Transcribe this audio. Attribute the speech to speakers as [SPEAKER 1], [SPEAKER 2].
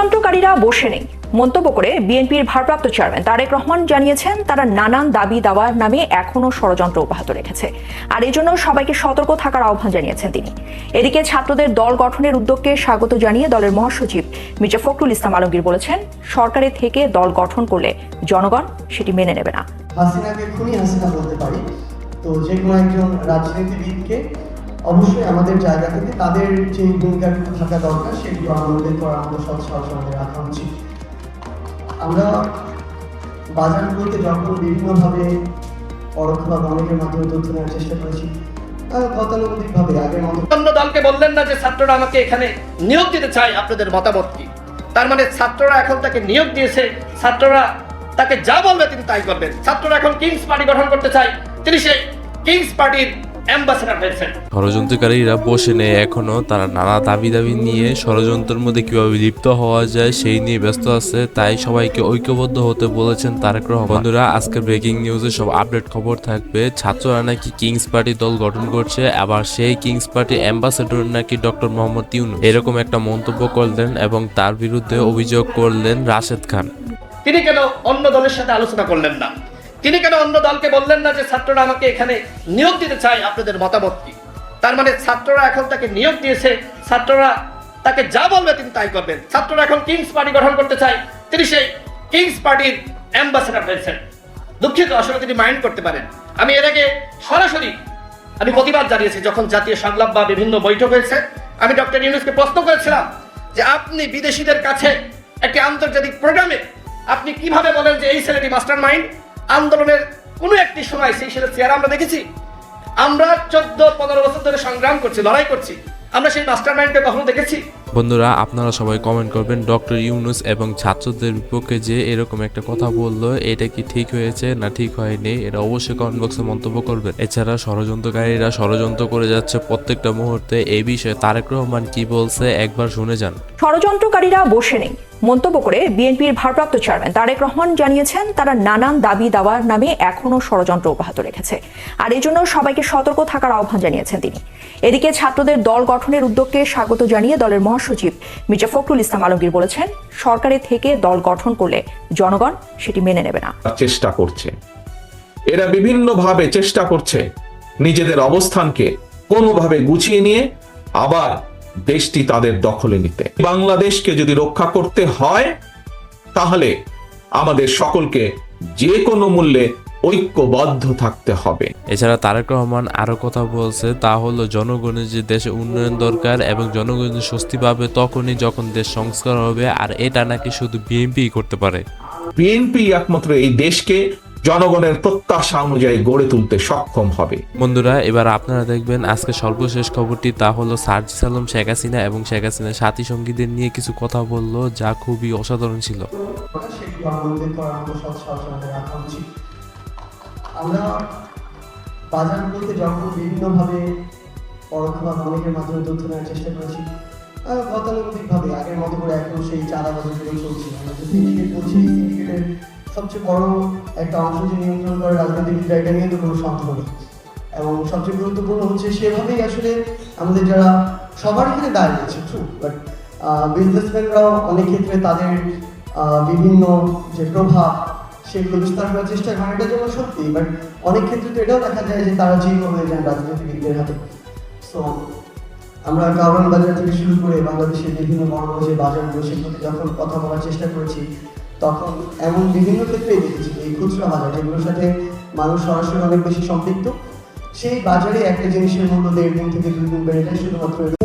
[SPEAKER 1] ষড়যন্ত্রকারীরা বসে নেই। মন্তব্য করে বিএনপির ভারপ্রাপ্ত চেয়ারম্যান তারেক রহমান জানিয়েছেন, তারা নানান দাবি দাওয়ার নামে এখনও ষড়যন্ত্র অব্যাহত রেখেছে। আর এই জন্য সবাইকে সতর্ক থাকার আহ্বান জানিয়েছেন তিনি। এদিকে ছাত্রদের দল গঠনের উদ্যোগকে স্বাগত জানিয়ে দলের মহাসচিব মির্জা ফখরুল ইসলাম আলমগীর বলেছেন সরকারের থেকে দল গঠন করলে জনগণ সেটি মেনে নেবে না।
[SPEAKER 2] হাসিনাকে খুনি হাসিনা বলতে পারি। তো যে কোনো একজন রাজনীতিবিদকে অবশ্যই আমাদের জায়গা থেকে তাদের যে ভূমিকাটুকু থাকা দরকার, সেগুলো আমাদের করার আমাদের সৎসাহস আমাদের রাখা উচিত। আমরা বাজারগুলোতে যখন বিভিন্নভাবে পরোক্ষ বা অনেকের মাধ্যমে তথ্য নেওয়ার চেষ্টা করেছি
[SPEAKER 3] দলকে বললেন না যে ছাত্ররা আমাকে এখানে নিয়োগ দিতে চায়, আপনাদের মতামত কি? তার মানে ছাত্ররা এখন তাকে নিয়োগ দিয়েছে, ছাত্ররা তাকে যা বলবে তিনি তাই করবেন। ছাত্ররা এখন কিংস পার্টি গঠন করতে চায়, তিনি সেই কিংস পার্টির অ্যাম্বাসেডার হয়েছেন
[SPEAKER 4] ষড়যন্ত্রকারীরা বসে নেই এখনও। তারা নানা দাবি দাবি নিয়ে ষড়যন্ত্রের মধ্যে কীভাবে লিপ্ত হওয়া যায় সেই নিয়ে ব্যস্ত আছে। তাই সবাইকে ঐক্যবদ্ধ হতে বলেছেন তারেক রহমান। বন্ধুরা আজকে ব্রেকিং নিউজে সব আপডেট খবর থাকবে। ছাত্ররা নাকি কিংস পার্টি দল গঠন করছে আবার সেই কিংস পার্টি অ্যাম্বাসেডর নাকি ডক্টর মোহাম্মদ ইউনু এরকম একটা মন্তব্য করলেন এবং তার বিরুদ্ধে অভিযোগ করলেন রাশেদ খান।
[SPEAKER 3] তিনি কেন অন্য দলের সাথে আলোচনা করলেন না? তিনি কেন অন্য দলকে বললেন না যে ছাত্ররা আমাকে এখানে নিয়োগ দিতে চায় আপনাদের মতামত কি? তার মানে ছাত্ররা এখন তাকে নিয়োগ দিয়েছে, ছাত্ররা তাকে যা বলবে তিনি তাই করবেন। ছাত্ররা এখন কিংস পার্টি গঠন করতে চায়, তিনি সেই কিংস পার্টির অ্যাম্বাসেডার হয়েছেন। দুঃখিত, আসলে তিনি মাইন্ড করতে পারেন। আমি এর আগে সরাসরি আমি প্রতিবাদ জানিয়েছি, যখন জাতীয় সংলাপ বা বিভিন্ন বৈঠক হয়েছে, আমি ডক্টর ইউনুসকে প্রশ্ন করেছিলাম যে আপনি বিদেশিদের কাছে একটি আন্তর্জাতিক প্রোগ্রামে আপনি কীভাবে বলেন যে এই ছেলেটি মাস্টার মাইন্ড আন্দোলনের কোনো একটি সময় সেই ছেলের চেহারা আমরা দেখেছি। আমরা চোদ্দ, পনেরো বছর ধরে সংগ্রাম করছি, লড়াই করছি। আমরা সেই মাস্টার মাইন্ডকে কখনো দেখেছি?
[SPEAKER 4] বন্ধুরা আপনারা সবাই কমেন্ট করবেন ডক্টর ইউনুস এবং ছাত্রদের বিপক্ষে যে এরকম একটা কথা বলল এটা কি ঠিক হয়েছে না ঠিক হয়নি? এটা অবশ্যই কমেন্ট বক্সে মন্তব্য করবেন। এছাড়া ষড়যন্ত্রকারীরা ষড়যন্ত্র করে যাচ্ছে প্রত্যেকটা মুহূর্তে। এই বিষয়ে তারেক রহমান কি বলছে একবার শুনে যান।
[SPEAKER 1] ষড়যন্ত্রকারীরা বসে নেই। মন্তব্য করে বিএনপির ভারপ্রাপ্ত চেয়ারম্যান তারেক রহমান জানিয়েছেন তারা নানান দাবি দাওয়ার নামে এখনও ষড়যন্ত্র অব্যাহত রেখেছে। আর এই জন্য সবাইকে সতর্ক থাকার আহ্বান জানিয়েছেন তিনি। এদিকে ছাত্রদের দল গঠনের উদ্যোগকে স্বাগত জানিয়ে দলের মহাসচিব মির্জা ফখরুল ইসলাম আলমগীর বলেছেন সরকারের থেকে দল গঠন করলে জনগণ সেটি মেনে নেবে না।
[SPEAKER 5] চেষ্টা করছে। এরা বিভিন্নভাবে চেষ্টা করছে নিজেদের অবস্থানকে কোনোভাবে গুছিয়ে নিয়ে আবার দেশটি তাদের দখলে নিতে। বাংলাদেশকে যদি রক্ষা করতে হয়, তাহলে আমাদের সকলকে যে কোনো মূল্যে ঐক্যবদ্ধ থাকতে হবে।
[SPEAKER 4] এছাড়া তারেক রহমান আরও কথা বলছে তা হলো জনগণের যে দেশে উন্নয়ন দরকার এবং জনগণ স্বস্তি পাবে তখনই যখন দেশ সংস্কার হবে আর এটা নাকি শুধু বিএনপি করতে পারে।
[SPEAKER 5] বিএনপি একমাত্র এই দেশকে জনগণের প্রত্যাশা অনুযায়ী গড়ে তুলতে সক্ষম হবে।
[SPEAKER 4] বন্ধুরা এবার আপনারা দেখবেন আজকে সর্বশেষ খবরটি তা হলো সার্জিস আলম শেখ হাসিনা এবং শেখ হাসিনার সাথী সঙ্গীদের নিয়ে কিছু কথা বলল যা খুবই অসাধারণ ছিল।
[SPEAKER 2] আমরা বাজারগুলোতে যখন বিভিন্নভাবে পরোক্ষ বা অনেকের মাধ্যমে তথ্য নেওয়ার চেষ্টা করেছি গতানুগতিকভাবে, আগের মতো করে এখন সেই চাঁদা বাজারগুলো চলছে। আমরা বলছি সিন্ডিকেটের সবচেয়ে বড় একটা অংশ যে নিয়ন্ত্রণ করে রাজনীতিবিদরা এটা নিয়ে তো কোনো সন্দেহ নেই। এবং সবচেয়ে গুরুত্বপূর্ণ হচ্ছে সেভাবেই আসলে আমাদের যারা সবার এখানে দাঁড়িয়ে আছে ট্রু বাট বিজনেসম্যানরাও অনেক ক্ষেত্রে তাদের বিভিন্ন যে প্রভাব সেগুলো বিস্তার করার চেষ্টা করেন এটা যেমন সত্যি বাট অনেক ক্ষেত্রে তো এটাও দেখা যায় যে তারা জীর্ণ হয়ে যান রাজনীতিবিদদের হাতে। সো আমরা কারণ বাজার থেকে শুরু করে বাংলাদেশের বিভিন্ন বড় বড় যে বাজারগুলো সেগুলোতে যখন কথা বলার চেষ্টা করেছি, তখন এমন বিভিন্ন ক্ষেত্রে দেখেছি এই খুচরা বাজার, যেগুলোর সাথে মানুষ সরাসরি অনেক বেশি সম্পৃক্ত, সেই বাজারে একটা জিনিসের মূল্য দেড় দিন থেকে দুই দিন বেড়ে যায় শুধুমাত্র